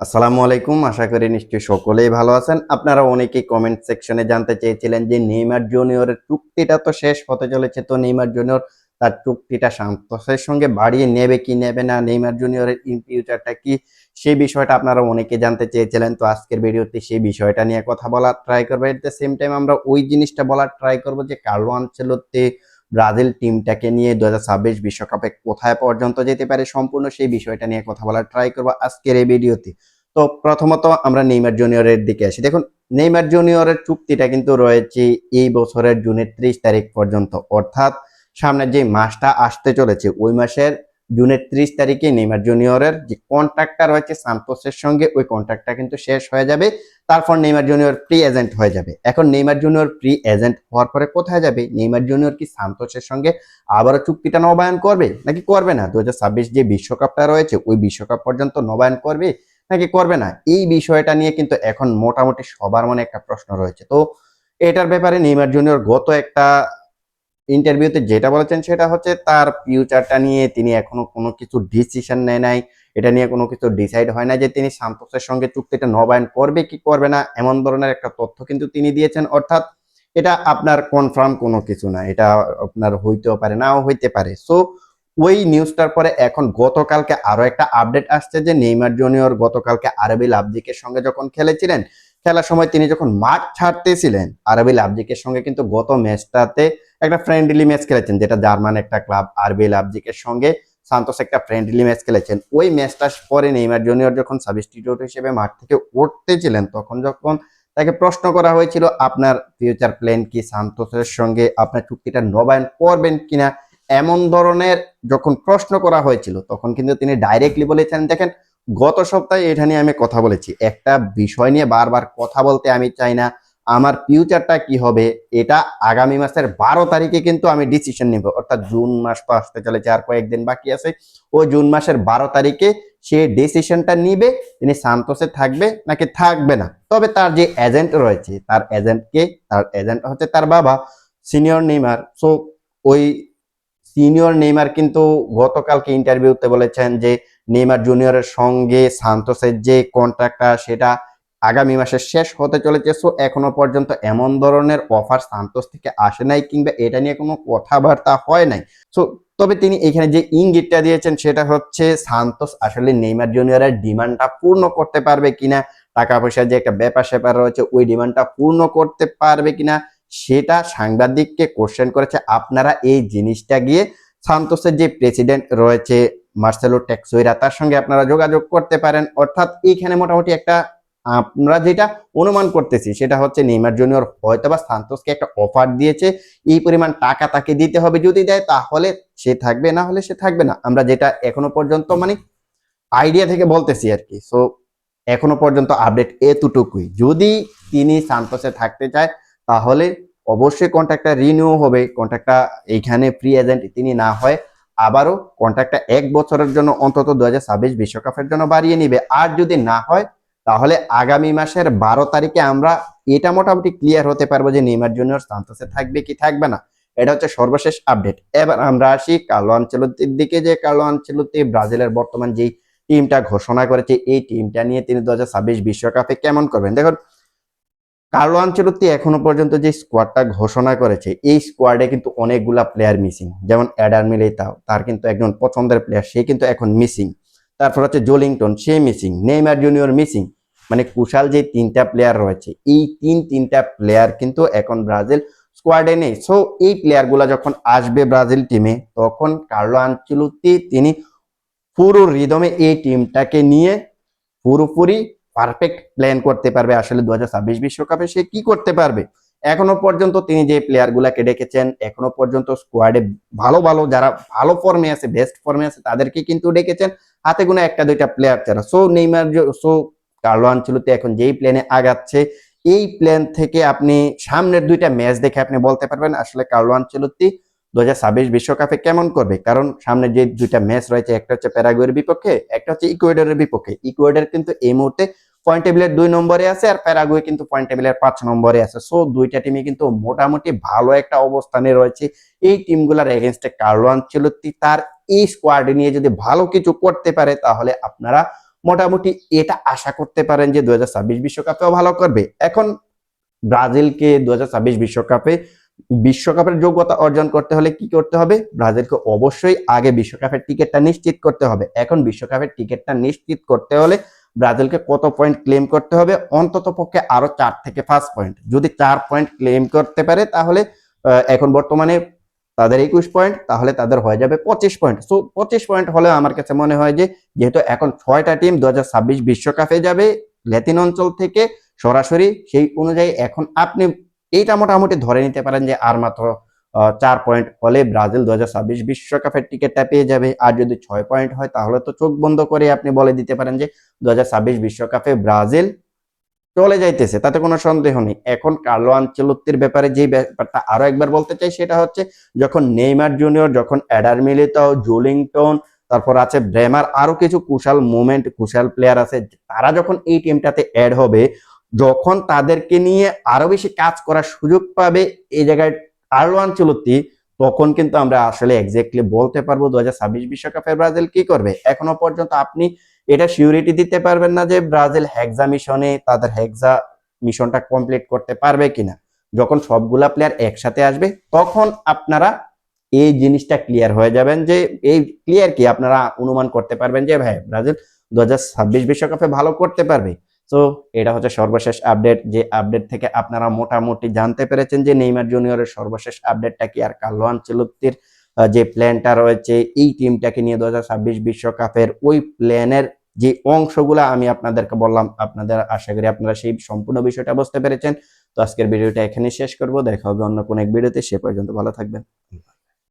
আসসালামু আলাইকুম। আশা করি নিশ্চয়ই সকলেই ভালো আছেন। আপনারা অনেকেই কমেন্ট সেকশনে জানতে চেয়েছিলেন যে নেইমার জুনিয়রের চুক্তিটা তো শেষ হতে চলেছে। তো নেইমার জুনিয়র তার চুক্তিটা সান্তোসের সঙ্গে বাড়িয়ে নেবে কি নেবে না, নেইমার জুনিয়রের ইন ফিউচারটা কি, সেই বিষয়টা আপনারা অনেকে জানতে চেয়েছিলেন। তো আজকের ভিডিওতে সেই বিষয়টা নিয়ে কথা বলার ট্রাই করব। এট দ্য সেম টাইম আমরা ওই জিনিসটা বলার ট্রাই করব যে কার্লো আনচেলোতে ব্রাজিল টিমটাকে নিয়ে দু হাজার বিশ্বকাপে কোথায় পর্যন্ত যেতে পারে সম্পূর্ণ সেই বিষয়টা নিয়ে কথা বলার ট্রাই করব আজকের এই ভিডিওতে। তো প্রথমত আমরা নেইমার জুনিয়রের দিকে আসি। দেখুন, নেইমার জুনিয়রের চুক্তিটা কিন্তু রয়েছে এই বছরের জুনের ত্রিশ তারিখ পর্যন্ত। অর্থাৎ সামনে যে মাসটা আসতে চলেছে, ওই মাসের জুনের ত্রিশ তারিখে নেইমার জুনিয়রের যে কন্ট্রাক্টটা রয়েছে সান্তোসের সঙ্গে, ওই কন্ট্রাক্টটা কিন্তু শেষ হয়ে যাবে। তারপর নেইমার জুনিয়র প্রি এজেন্ট হয়ে যাবে। এখন নেইমার জুনিয়র প্রি এজেন্ট হওয়ার পরে কোথায় যাবে? নেইমার জুনিয়র কি সান্তোসের সঙ্গে আবারও চুক্তিটা নবায়ন করবে? নাকি করবে না? দু হাজার ছাব্বিশ যে বিশ্বকাপটা রয়েছে, ওই বিশ্বকাপ পর্যন্ত নবায়ন করবে নাকি করবে না? এই বিষয়টা নিয়ে কিন্তু এখন মোটামুটি সবার মনে একটা প্রশ্ন রয়েছে। তো এটার ব্যাপারে নেইমার জুনিয়র গত একটা ইন্টারভিউতে যেটা বলেছেন সেটা হচ্ছে তার ফিউচারটা নিয়ে তিনি এখনও কোনো কিছু ডিসিশন নেয় নাই। এটা নিয়ে কোনো কিছু ডিসাইড হয় না যে তিনি সান্তোসের সঙ্গে চুক্তিটা নবায়ন করবে কি করবে না, এমন ধরনের একটা তথ্য কিন্তু তিনি দিয়েছেন। অর্থাৎ এটা আপনার কনফার্ম কোনো কিছু না, এটা আপনার হইতেও পারে, নাও হইতে পারে। সো ওই নিউজটার পরে এখন গতকালকে আরও একটা আপডেট আসছে যে নেইমার জুনিয়র গতকালকে আরবি লাভজিকের সঙ্গে যখন খেলেছিলেন, খেলার সময় তিনি যখন মাঠ ছাড়তেছিলেন, আরবি লাভজিকের সঙ্গে কিন্তু গত ম্যাচটাতে একটা ফ্রেন্ডলি ম্যাচ খেলেছেন, যেটা জার্মান একটা ক্লাব আরবি লাভজিকের সঙ্গে সান্তোস একটা ফ্রেন্ডলি ম্যাচ খেলেছেন। ওই ম্যাচটা পরে নেইমার জুনিয়র যখন সাবস্টিটিউট হিসেবে মাঠ থেকে উঠতেছিলেন তখন যখন তাকে প্রশ্ন করা হয়েছিল, আপনার ফিউচার প্ল্যান কি সান্তোসের সঙ্গে? আপনার চুক্তিটা নবায়ন করবেন কিনা? এমন ধরনের যখন প্রশ্ন করা হয়েছিল, তখন কিন্তু তিনি ডাইরেক্টলি বলেছেন, দেখেন, গত সপ্তাহে এটা নিয়ে আমি কথা বলেছি। একটা বিষয় নিয়ে বারবার কথা বলতে আমি চাই না। আমার ফিউচারটা কি হবে, এটা আগামী মাসের বারো তারিখে কিন্তু আমি ডিসিশন নিব। অর্থাৎ জুন মাস তো আসতে চলেছে, আর কয়েকদিন বাকি আছে। ওই জুন মাসের বারো তারিখে সে ডিসিশনটা নিবে, তিনি সান্তোসে থাকবে নাকি থাকবে না? তবে তার যে এজেন্ট রয়েছে, তার এজেন্টকে তার এজেন্ট হচ্ছে তার বাবা সিনিয়র নেইমার। সো ওই সিনিয়র নেইমার কিন্তু গতকালকে ইন্টারভিউতে বলেছেন যে, নেইমার জুনিয়রের সঙ্গে সান্তোসের যে কন্ট্রাক্টটা সেটা আগামী মাসের শেষ হতে চলেছে। সো, এখনও পর্যন্ত এমন ধরনের অফার সান্তোস থেকে আসে নাই কিংবা এটা নিয়ে কোনো কথাবার্তা হয় নাই। সো, তবে তিনি এখানে যে ইঙ্গিতটা দিয়েছেন সেটা হচ্ছে, সান্তোস আসলে নেইমার জুনিয়রের ডিমান্ডটা পূর্ণ করতে পারবে কিনা টাকা পয়সার যে একটা ব্যাপার স্যাপার রয়েছে, ওই ডিমান্ডটা পূর্ণ করতে পারবে কিনা, সেটা সাংবাদিককে কোশ্চেন করেছে। আপনারা এই জিনিসটা গিয়ে সান্তোসের যে প্রেসিডেন্ট রয়েছে, মার্সেলো টেক্সোইরা, তার সঙ্গে আপনারা যোগাযোগ করতে পারেন। অর্থাৎ এইখানে মোটামুটি একটা আমরা যেটা অনুমান করতেছি, সেটা হচ্ছে নেইমার জুনিয়র হয়তো বা সান্তোসকে একটা অফার দিয়েছে, এই পরিমাণ টাকা তাকে দিতে হবে যদি দেয়, তাহলে সে থাকবে, না হলে সে থাকবে না। আমরা যেটা এখনও পর্যন্ত মানে আইডিয়া থেকে বলতেছি আর কি। সো এখনও পর্যন্ত আপডেট এতটুকুই। যদি তিনি সান্তোসে থাকতে চায়, তাহলে অবশ্যই কন্ট্রাক্টটা রিনিউ হবে। কন্ট্রাক্টটা এইখানে ফ্রি এজেন্ট তিনি না হয়, আবারও কন্ট্রাক্টটা এক বছরের জন্য অন্তত দু হাজার বিশ্বকাপের জন্য বাড়িয়ে নিবে। আর যদি না হয় তাহলে আগামী মাসের বারো তারিখে আমরা এটা মোটামুটি ক্লিয়ার হতে পারব যে নেইমার জুনিয়র সান্তোসে থাকবে কি থাকবে না। এটা হচ্ছে সর্বশেষ আপডেট এবার আমরা আসি কার্লো আনচেলতির দিকে, যে কার্লো আনচেলতি ব্রাজিলের বর্তমান যেই টিমটা ঘোষণা করেছে, এই টিমটা নিয়ে তিনি দু বিশ্বকাপে কেমন করবেন? দেখুন, কার্লো আনচেলত্তি এখনও পর্যন্ত যে স্কোয়াডটা ঘোষণা করেছে, এই স্কোয়াডে কিন্তু অনেকগুলা প্লেয়ার মিসিং যেমন অ্যাডার মিলেতাও তার কিন্তু একজন পছন্দের প্লেয়ার সে কিন্তু এখন মিসিং তারপর হচ্ছে জোলিংটন, সে মিসিং নেইমার জুনিয়র মিসিং মানে কুশাল যে তিনটা প্লেয়ার রয়েছে, এই তিন তিনটা প্লেয়ার কিন্তু এখন ব্রাজিল স্কোয়াডে নেই। সো এই প্লেয়ারগুলো যখন আসবে ব্রাজিল টিমে তখন কার্লো আনচেলত্তি তিনি পুরো রিদমে এই টিমটাকে নিয়ে পুরোপুরি পারফেক্ট প্ল্যান করতে পারবে। আসলে দু বিশ্বকাপে সে কি করতে পারবে? এখনও পর্যন্ত তিনি যে প্লেয়ার গুলাকে ডেকেছেন, এখনও পর্যন্ত স্কোয়াডে ভালো ভালো, যারা ভালো ফর্মে আছে বেস্ট ফর্মে আছে, তাদেরকে কিন্তু ডেকেছেন। হাতে গোনা একটা, দুইটা প্লেয়ার ছাড়া so Neymar so Carlo Ancelotti এখন যেই প্ল্যানে আগাচ্ছে, এই প্ল্যান থেকে আপনি সামনের দুইটা ম্যাচ দেখে আপনি বলতে পারবেন আসলে কার্লো আনচেলত্তি দু হাজার বিশ্বকাপে কেমন করবে। কারণ সামনে যে দুইটা ম্যাচ রয়েছে, একটা হচ্ছে প্যারাগুয়ের বিপক্ষে, একটা হচ্ছে ইকুয়েডরের বিপক্ষে। ইকুয়েডর কিন্তু এই মুহূর্তে পয়েন্ট টেবিলের দুই নম্বরে আছে আর প্যারাগুয়ে কিন্তু পয়েন্ট টেবিলের পাঁচ নম্বরে আছে। সো দুইটা টিমই কিন্তু মোটামুটি ভালো একটা অবস্থানে রয়েছে। এই টিমগুলোর এগেনস্টে কার্লো আনচেলত্তি তার এই স্কোয়াড নিয়ে যদি ভালো কিছু করতে পারে, তাহলে আপনারা মোটামুটি এটা আশা করতে পারেন যে দু বিশ্বকাপেও ভালো করবে। এখন ব্রাজিলকে দু বিশ্বকাপে বিশ্বকাপের যোগ্যতা অর্জন করতে হলে কি করতে হবে? ব্রাজিলকে অবশ্যই আগে বিশ্বকাপের টিকিটটা নিশ্চিত করতে হবে। এখন বিশ্বকাপের টিকিটটা নিশ্চিত করতে হলে ব্রাজিলকে কত পয়েন্ট ক্লেম করতে হবে? অন্তত পক্ষে আরও চার থেকে পাঁচ পয়েন্ট যদি চার পয়েন্ট ক্লেম করতে পারে তাহলে এখন বর্তমানে তাদের একুশ পয়েন্ট তাহলে তাদের হয়ে যাবে পঁচিশ পয়েন্ট সো পঁচিশ পয়েন্ট হলে আমার কাছে মনে হয় যে, যেহেতু এখন ছয়টা টিম দু বিশ্বকাপে যাবে ল্যাতিন অঞ্চল থেকে সরাসরি, সেই অনুযায়ী এখন আপনি এইটা মোটামুটি ধরে নিতে পারেন যে, আর মাত্র চার পয়েন্ট হলে ব্রাজিল দু হাজার ছাব্বিশ বিশ্বকাপের টিকিটটা পেয়ে যাবে। আর যদি ছয় পয়েন্ট হয়, তাহলে তো চোখ বন্ধ করে আপনি বলে দিতে পারেন যে দু হাজার ছাব্বিশ বিশ্বকাপে ব্রাজিল চলে যাইতেছে, তাতে কোনো সন্দেহ নেই। এখন কার্লো আনচেলত্তির ব্যাপারে যে ব্যাপারটা আরও একবার বলতে চাই, সেটা হচ্ছে যখন নেইমার জুনিয়র, যখন অ্যাডার মিলিতাও জুলিংটন, তারপর আছে ব্রেমার, আরও কিছু কুশাল মুভমেন্ট কুশাল প্লেয়ার আছে, তারা যখন এই টিমটাতে অ্যাড হবে, যখন তাদেরকে নিয়ে আরও বেশি কাজ করার সুযোগ পাবে এই জায়গায় কার্লো আনচেলত্তি তখন কিন্তু আমরা আসলে এক্স্যাক্টলি বলতে পারব দু হাজার ছাব্বিশ বিশ্বকাপে ব্রাজিল কি করবে। এখনও পর্যন্ত আপনি এটা সিউরিটি দিতে পারবেন না যে ব্রাজিল হেক্সা মিশনে তাদের হেক্সা মিশনটা কমপ্লিট করতে পারবে কিনা। যখন সবগুলা প্লেয়ার একসাথে আসবে, তখন আপনারা এই জিনিসটা ক্লিয়ার হয়ে যাবেন যে এই ক্লিয়ার কি? আপনারা অনুমান করতে পারবেন যে, ভাই, ব্রাজিল দু বিশ্বকাপে ভালো করতে পারবে। তো এটা হচ্ছে সর্বশেষ আপডেট যে আপডেট থেকে আপনারা মোটামুটি জানতে পেরেছেন যে নেইমার জুনিয়রের সর্বশেষ আপডেটটা কি আর কার্লো আনচেলত্তির যে প্ল্যানটা রয়েছে, এই টিমটাকে নিয়ে দু বিশ্বকাপের ওই প্ল্যানের যে অংশগুলো আমি আপনাদেরকে বললাম, আপনাদের আশা করি আপনারা সেই সম্পূর্ণ বিষয়টা বুঝতে পেরেছেন। তো আজকের ভিডিওটা এখানে শেষ করব। দেখা হবে অন্য কোনো এক ভিডিওতে। সে পর্যন্ত ভালো থাকবেন।